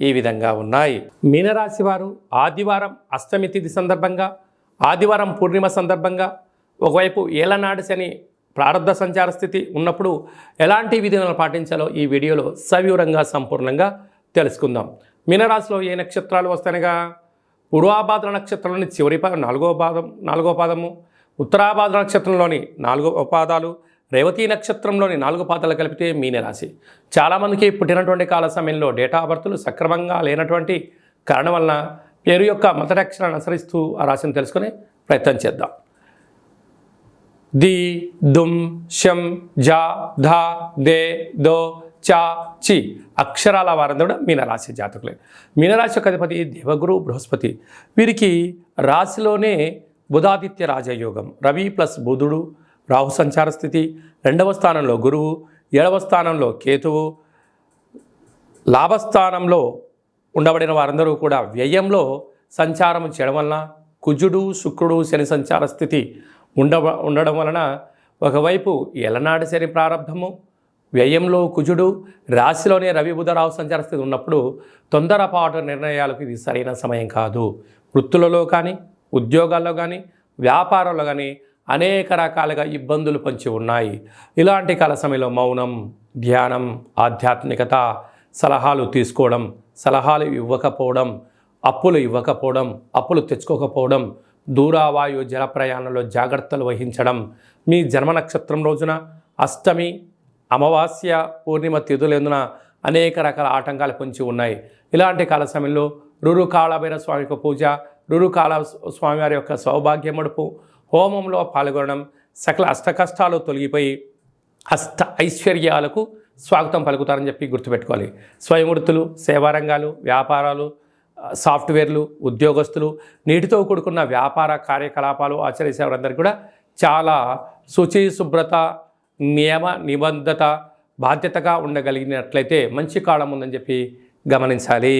ఈ విధంగా ఉన్నాయి. మీనరాశి వారు ఆదివారం అష్టమి తిథి సందర్భంగా ఆదివారం పూర్ణిమ సందర్భంగా ఒకవైపు ఏలనాడు శని ప్రారంభ సంచార స్థితి ఉన్నప్పుడు ఎలాంటి విధులను పాటించాలో ఈ వీడియోలో సవివరంగా సంపూర్ణంగా తెలుసుకుందాం. మీనరాశిలో ఏ నక్షత్రాలు వస్తాయనగా? పూర్వాభాద్ర నక్షత్రంలోని చివరి పాదం నాలుగో పాదం నాలుగో పాదము ఉత్తరాభాద్ర నక్షత్రంలోని నాలుగో పాదాలు రేవతి నక్షత్రంలోని నాలుగు పాతలు కలిపితే మీనరాశి చాలామందికి పుట్టినటువంటి కాల సమయంలో డేటా ఆఫ్ బర్త్లు సక్రమంగా లేనటువంటి కారణం వలన పేరు యొక్క మొదటి అనుసరిస్తూ ఆ రాశిని తెలుసుకునే ప్రయత్నం చేద్దాం. ది దుమ్ షం జా ధా దే దో చా చి అక్షరాల వారందరూ కూడా మీనరాశి జాతకులే. మీనరాశి యొక్క అధిపతి దేవగురు బృహస్పతి. వీరికి రాశిలోనే బుధాదిత్య రాజయోగం. రవి ప్లస్ బుధుడు రాహు సంచార స్థితి రెండవ స్థానంలో గురువు ఏడవ స్థానంలో కేతువు లాభస్థానంలో ఉండబడిన వారందరూ కూడా వ్యయంలో సంచారం చేయడం వలన కుజుడు శుక్రుడు శని సంచార స్థితి ఉండ ఉండడం వలన ఒకవైపు ఎలనాడు శని ప్రారంభము వ్యయంలో కుజుడు రాశిలోనే రవి బుధరావు సంచార స్థితి ఉన్నప్పుడు తొందరపాటు నిర్ణయాలకు ఇది సరైన సమయం కాదు. వృత్తులలో కానీ ఉద్యోగాల్లో కానీ వ్యాపారంలో కానీ అనేక రకాలుగా ఇబ్బందులు పొంచి ఉన్నాయి. ఇలాంటి కాల సమయంలో మౌనం ధ్యానం ఆధ్యాత్మికత సలహాలు తీసుకోవడం సలహాలు ఇవ్వకపోవడం అప్పులు ఇవ్వకపోవడం అప్పులు తెచ్చుకోకపోవడం దూరావాయు జల ప్రయాణంలో జాగ్రత్తలు వహించడం మీ జన్మ నక్షత్రం రోజున అష్టమి అమావాస్య పూర్ణిమ తిథులందున అనేక రకాల ఆటంకాలు పొంచి ఉన్నాయి. ఇలాంటి కాల సమయంలో రురు కాళభైర స్వామి యొక్క పూజ రురు కాళ స్వామివారి యొక్క సౌభాగ్యమడుపు హోమంలో పాల్గొనడం సకల అష్టకష్టాలు తొలగిపోయి అష్ట ఐశ్వర్యాలకు స్వాగతం పలుకుతారని చెప్పి గుర్తుపెట్టుకోవాలి. స్వయంవృత్తులు సేవారంగాలు వ్యాపారాలు సాఫ్ట్వేర్లు ఉద్యోగస్తులు నీటితో కూడుకున్న వ్యాపార కార్యకలాపాలు ఆచరించే వారందరికీ కూడా చాలా శుచి శుభ్రత నియమ నిబద్ధత బాధ్యతగా ఉండగలిగినట్లయితే మంచి కాలం ఉందని చెప్పి గమనించాలి.